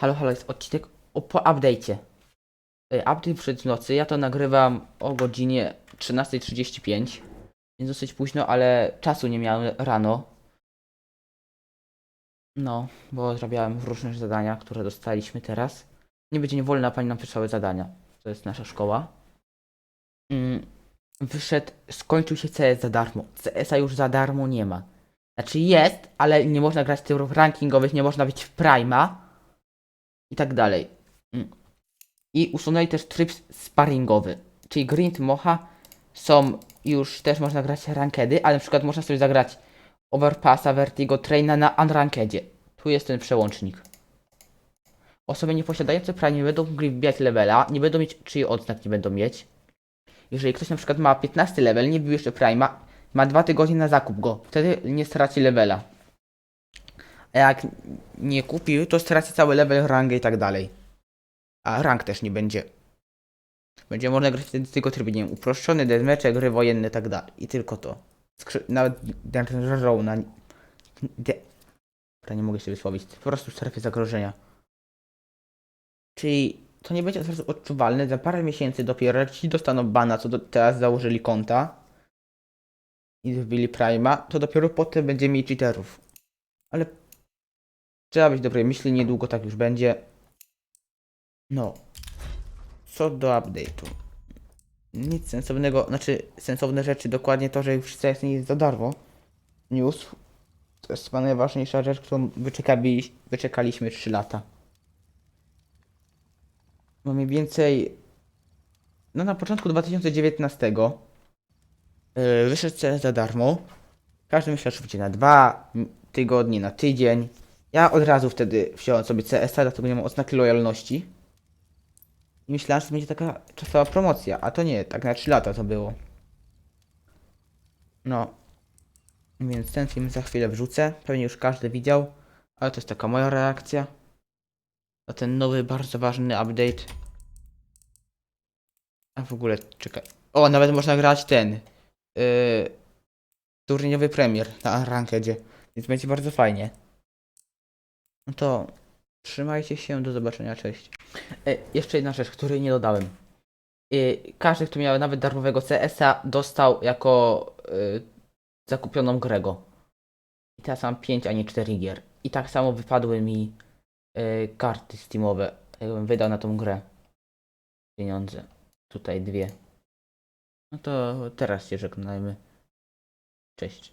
Halo, halo, jest odcinek o, po update'cie. Y, Update przed nocy, ja to nagrywam o godzinie 13.35, więc dosyć późno, ale czasu nie miałem rano. No, bo zrobiłem różne zadania, które dostaliśmy teraz. Nie będzie niewolna, pani nam wysłały zadania. To jest nasza szkoła. Mm, wyszedł, skończył się CS za darmo. CS-a już za darmo nie ma. Znaczy jest, ale nie można grać tych rankingowych, nie można być w Prima i tak dalej. Mm. I usunęli też tryb sparingowy, czyli Grind Mocha są już też można grać rankedy, ale na przykład można sobie zagrać Overpassa, Vertigo, Traina na Unrankedzie. Tu jest ten przełącznik. Osoby nieposiadające Prime nie będą mogli wbijać levela, nie będą mieć, czyli odznak nie będą mieć. Jeżeli ktoś na przykład ma 15 level, nie wbił jeszcze Prime'a, ma dwa tygodnie na zakup go, wtedy nie straci levela. A jak nie kupił, to straci cały level, rangę i tak dalej. A rank też nie będzie. Będzie można grać wtedy tylko tryb, nie wiem, uproszczony, deathmatche, gry wojenne i tak dalej. I tylko to. Skrzy nawet Row na... De nie mogę się wysłowić. Po prostu w strefie zagrożenia. Czyli to nie będzie od odczuwalne. Za parę miesięcy dopiero, jak ci dostaną bana, co do, teraz założyli konta i wbili Prima, to dopiero potem będzie mieć cheaterów. Ale trzeba być dobrej myśli, niedługo tak już będzie. No. Co do update'u. Nic sensownego, znaczy sensowne rzeczy, dokładnie to, że już CS nie jest za darmo. News. To jest chyba najważniejsza rzecz, którą wyczekali, wyczekaliśmy 3 lata. Bo mniej więcej. No na początku 2019 yy, wyszedł CS za darmo. Każdy że będzie na dwa tygodnie, na tydzień. Ja od razu wtedy wziąłem sobie CS-a, dlatego nie mam oznaki lojalności. I myślałem, że to będzie taka czasowa promocja, a to nie, tak na 3 lata to było. No. Więc ten film za chwilę wrzucę. Pewnie już każdy widział, ale to jest taka moja reakcja na ten nowy, bardzo ważny update. A w ogóle, czekaj. O, nawet można grać ten. Yy, turniejowy premier na rankedzie. Więc będzie bardzo fajnie. No to trzymajcie się, do zobaczenia, cześć. E, jeszcze jedna rzecz, której nie dodałem. E, każdy, kto miał nawet darmowego CS-a, dostał jako e, zakupioną grę go. I teraz mam 5, a nie 4 gier. I tak samo wypadły mi e, karty Steamowe. Jakbym wydał na tą grę pieniądze. Tutaj dwie. No to teraz się żegnajmy. Cześć.